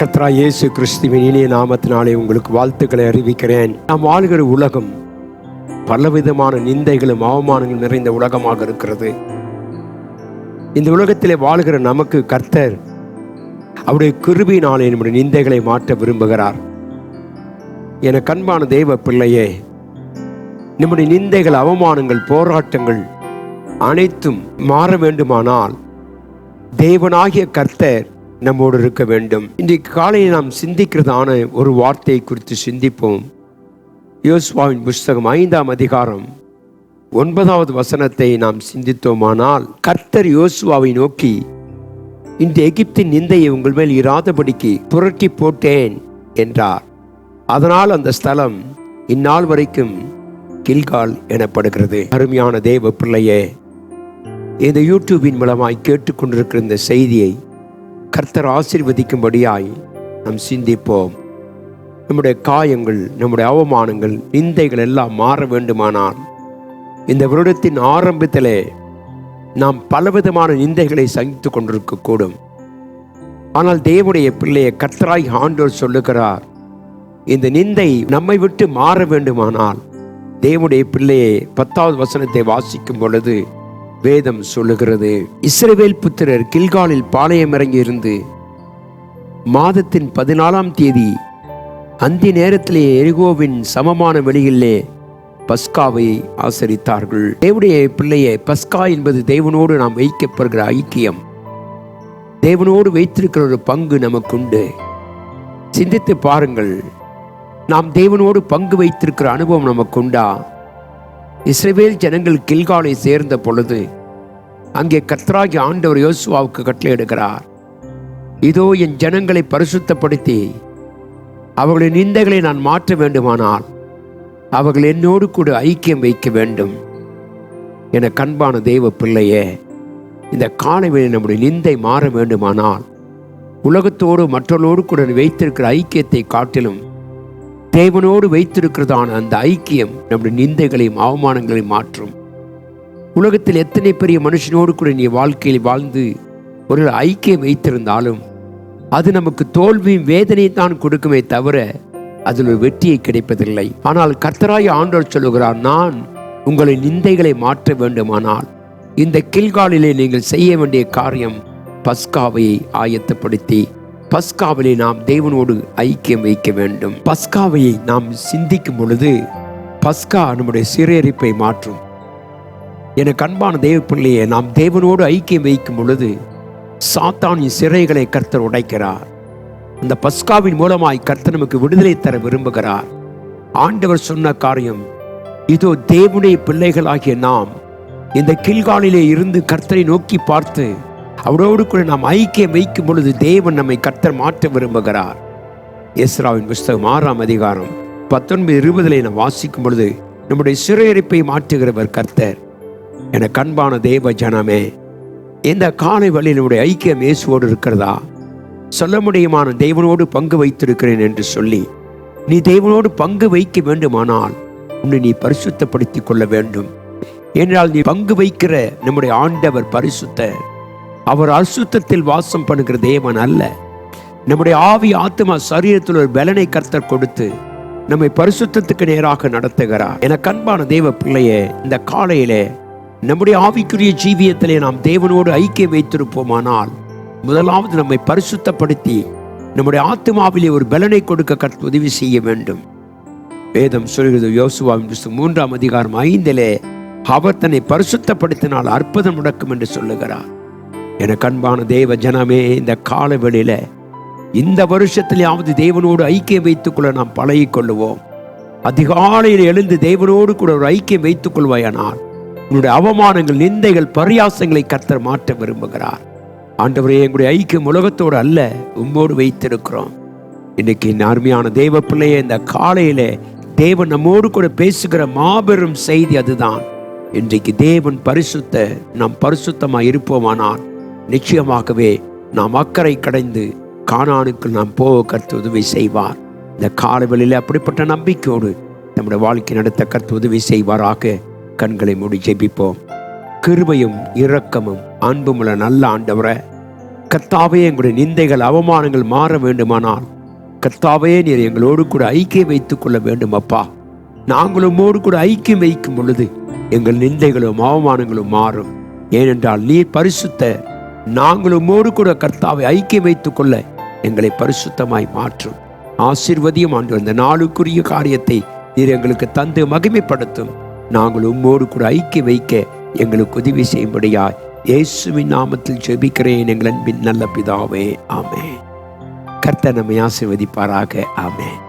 கத்ரா இயேசு கிறிஸ்துவின் இனிய நாமத்தினாலே உங்களுக்கு வாழ்த்துக்களை அறிவிக்கிறேன். நாம் வாழ்கிற உலகம் பலவிதமான நிந்தைகளும் அவமானங்களும் நிறைந்த உலகமாக இருக்கிறது. இந்த உலகத்திலே வாழ்கிற நமக்கு கர்த்தர் அவருடைய கிருபினாலே நம்முடைய நிந்தைகளை மாற்ற விரும்புகிறார். என கண்பான தெய்வ பிள்ளையே நம்முடைய நிந்தைகள் அவமானங்கள் போராட்டங்கள் அனைத்தும் மாற வேண்டுமானால் தேவனாகிய கர்த்தர் நம்மோடு இருக்க வேண்டும். இன்றைக்கு காலையில் நாம் சிந்திக்கிறதான ஒரு வார்த்தையை குறித்து சிந்திப்போம். யோசுவாவின் புஸ்தகம் ஐந்தாம் அதிகாரம் ஒன்பதாவது வசனத்தை நாம் சிந்தித்தோமானால் கர்த்தர் யோசுவாவை நோக்கி இந்த எகிப்தின் நிந்தையை உங்கள் மேல் இராதபடிக்கு புரட்டி போட்டேன் என்றார். அதனால் அந்த ஸ்தலம் இந்நாள் வரைக்கும் கில்கால் எனப்படுகிறது. அருமையான தேவ பிள்ளையே இந்த யூடியூபின் மூலமாய் கேட்டுக்கொண்டிருக்கிற இந்த செய்தியை கர்த்தர் ஆசீர்வதிக்கும்படியாய் நாம் சிந்திப்போம். நம்முடைய காயங்கள் நம்முடைய அவமானங்கள் நிந்தைகள் எல்லாம் மாற வேண்டுமானால் இந்த வருடத்தின் ஆரம்பத்திலே நாம் பலவிதமான நிந்தைகளை சகித்து கொண்டிருக்கக்கூடும். ஆனால் தேவனுடைய பிள்ளையை கர்த்தராய் ஆண்டோர் சொல்லுகிறார் இந்த நிந்தை நம்மை விட்டு மாற வேண்டுமானால் தேவனுடைய பிள்ளையை பத்தாவது வசனத்தை வாசிக்கும் பொழுது வேதம் சொல்லுகிறது. இஸ்ரவேல் புத்திரர் கில்காலில் பாளையம் இறங்கி இருந்து மாதத்தின் பதினாலாம் தேதி அந்தி நேரத்திலே எரிகோவின் சமமான வெளியிலே பஸ்காவை ஆசரித்தார்கள். தேவனுடைய பிள்ளையை பஸ்கா என்பது தேவனோடு நாம் வைக்கப்படுகிற ஐக்கியம். தேவனோடு வைத்திருக்கிற ஒரு பங்கு நமக்குண்டு. சிந்தித்து பாருங்கள் நாம் தேவனோடு பங்கு வைத்திருக்கிற அனுபவம் நமக்குண்டா? இஸ்ரேல் ஜனங்கள் கில்காலை சேர்ந்த பொழுது அங்கே கத்ராகி ஆண்டவர் யோசுவாவுக்கு கட்டளையிடுகிறார். இதோ என் ஜனங்களை பரிசுத்தப்படுத்தி அவர்களின் நிந்தைகளை நான் மாற்ற வேண்டுமானால் அவர்கள் என்னோடு கூட ஐக்கியம் வைக்க வேண்டும். என கண்பான தெய்வ பிள்ளையே இந்த காலவெளியில் நம்முடைய நிந்தை மாற வேண்டுமானால் உலகத்தோடு மற்றவர்களோடு கூட வைத்திருக்கிற ஐக்கியத்தை காட்டிலும் தேவனோடு வைத்திருக்கிறதான அந்த ஐக்கியம் நம்முடைய நிந்தைகளையும் அவமானங்களையும் மாற்றும். உலகத்தில் எத்தனை பெரிய மனுஷனோடு கூட நீ வாழ்க்கையில் வாழ்ந்து ஒரு ஐக்கியம் வைத்திருந்தாலும் அது நமக்கு தோல்வியும் வேதனையை தான் கொடுக்குமே தவிர அதில் ஒரு வெற்றியை கிடைப்பதில்லை. ஆனால் கர்த்தராய் ஆண்டவர் சொல்லுகிறார் நான் உங்களை நிந்தைகளை மாற்ற வேண்டுமானால் இந்த கில்காலிலே நீங்கள் செய்ய வேண்டிய காரியம் பஸ்காவை ஆயத்தப்படுத்தி பஸ்காவிலே நாம் தேவனோடு ஐக்கியம் வைக்க வேண்டும். பஸ்காவையை நாம் சிந்திக்கும் பொழுது பஸ்கா நம்முடைய சிறையரிப்பை மாற்றும். எனக்கு அன்பான தேவ பிள்ளையே நாம் தேவனோடு ஐக்கியம் வைக்கும் பொழுது சாத்தானின் சிறைகளை கர்த்தர் உடைக்கிறார். அந்த பஸ்காவின் மூலமாய் கர்த்தர் நமக்கு விடுதலை தர விரும்புகிறார். ஆண்டவர் சொன்ன காரியம் இதோ தேவனுடைய பிள்ளைகளாகிய நாம் இந்த கில்காலிலே இருந்து கர்த்தரை நோக்கி பார்த்து அவரோடு கூட நாம் ஐக்கியம் வைக்கும் பொழுது தேவன் நம்மை கர்த்தர் மாற்ற விரும்புகிறார். எஸ்ராவின் புஸ்தகம் ஆறாம் அதிகாரம் பத்தொன்பது இருபதிலே நாம் வாசிக்கும் பொழுது நம்முடைய சிறையரிப்பை மாற்றுகிறவர் கர்த்தர். என கண்பான தேவ ஜனமே இந்த காலை வழியினுடைய ஐக்கியம் இயேசுவோடு இருக்கிறதா? சொல்ல முடியுமான தேவனோடு பங்கு வைத்திருக்கிறேன் என்று சொல்லி நீ தேவனோடு பங்கு வைக்க வேண்டுமானால் உன்னை நீ பரிசுத்தப்படுத்திக் கொள்ள வேண்டும். என்றால் நீ பங்கு வைக்கிற நம்முடைய ஆண்டவர் பரிசுத்தர் அவர் அசுத்தத்தில் வாசம் பண்ணுகிற தேவன் அல்ல. நம்முடைய ஆவி ஆத்மா சரீரத்தில் ஒரு பலனை கர்த்தர் கொடுத்து நம்மை பரிசுத்தத்துக்கு நேராக நடத்துகிறார். என கண்பான தேவ பிள்ளையே இந்த காலையிலே நம்முடைய ஆவிக்குரிய ஜீவியத்திலே நாம் தேவனோடு ஐக்கியம் வைத்திருப்போமானால் முதலாவது நம்மை பரிசுத்தப்படுத்தி நம்முடைய ஆத்மாவிலே ஒரு பலனை கொடுக்க கற்று உதவி செய்ய வேண்டும். வேதம் சொல்கிறது யோசுவாவின் புஸ்தகம் மூன்றாம் அதிகாரம் ஐந்திலே அவர் தன்னை பரிசுத்தப்படுத்தினால் அற்புதம் நடக்கும் என்று சொல்லுகிறார். என கண்பான தேவ ஜனமே இந்த கால வெளியில இந்த வருஷத்திலேயாவது தேவனோடு ஐக்கியம் வைத்துக் கொள்ள நாம் பழகி கொள்ளுவோம் அதிகாலையில் எழுந்து தேவனோடு கூட ஒரு ஐக்கியம் வைத்துக் கொள்வாயானால் உங்களுடைய அவமானங்கள் நிந்தைகள் பரியாசங்களை கத்தர் மாற்ற விரும்புகிறார். ஆண்டவரே எங்களுடைய ஐக்கியம் உலகத்தோடு அல்ல உம்மோடு வைத்திருக்கிறோம். இன்னைக்கு நார்மையான அருமையான தேவ பிள்ளைய இந்த காலையில தேவன் நம்மோடு கூட பேசுகிற மாபெரும் செய்தி அதுதான். இன்றைக்கு தேவன் பரிசுத்த நாம் பரிசுத்தமாக இருப்போமானால் நிச்சயமாகவே நாம் அக்கறை கடைந்து காணானுக்கு நாம் போக கருத்து உதவி செய்வார். இந்த காலவெளியில் அப்படிப்பட்ட நம்பிக்கையோடு நம்முடைய வாழ்க்கை நடத்த கருத்து உதவி செய்வாராக. கண்களை மூடி ஜெபிப்போம். கிருபையும் இரக்கமும் அன்புமுள்ள நல்ல ஆண்டவரை கத்தாவே எங்களுடைய நிந்தைகள் அவமானங்கள் மாற வேண்டுமானால் கத்தாவையே நீர் எங்களோடு கூட ஐக்கியம் வைத்துக் கொள்ள வேண்டும் அப்பா. நாங்கள் கூட ஐக்கியம் வைக்கும் பொழுது எங்கள் நிந்தைகளும் அவமானங்களும் மாறும். ஏனென்றால் நீர் பரிசுத்த நாங்களும் உம்மோடு கூட கர்த்தாவை ஐக்கியம் வைத்துக் கொள்ள எங்களை பரிசுத்தமாய் மாற்றும். ஆசிர்வதியும் ஆண்டு அந்த நாளுக்குரிய காரியத்தை நீர் எங்களுக்கு தந்து மகிமைப்படுத்தும். நாங்கள் உம்மோடு கூட ஐக்கிய வைக்க எங்களுக்கு உதவி செய்யும்படியாய் இயேசுவின் நாமத்தில் ஜெபிக்கிறேன் எங்கள் அன்பின் நல்ல பிதாவே. ஆமே கர்த்த நம்மை ஆசிர்வதிப்பாராக. ஆமென்.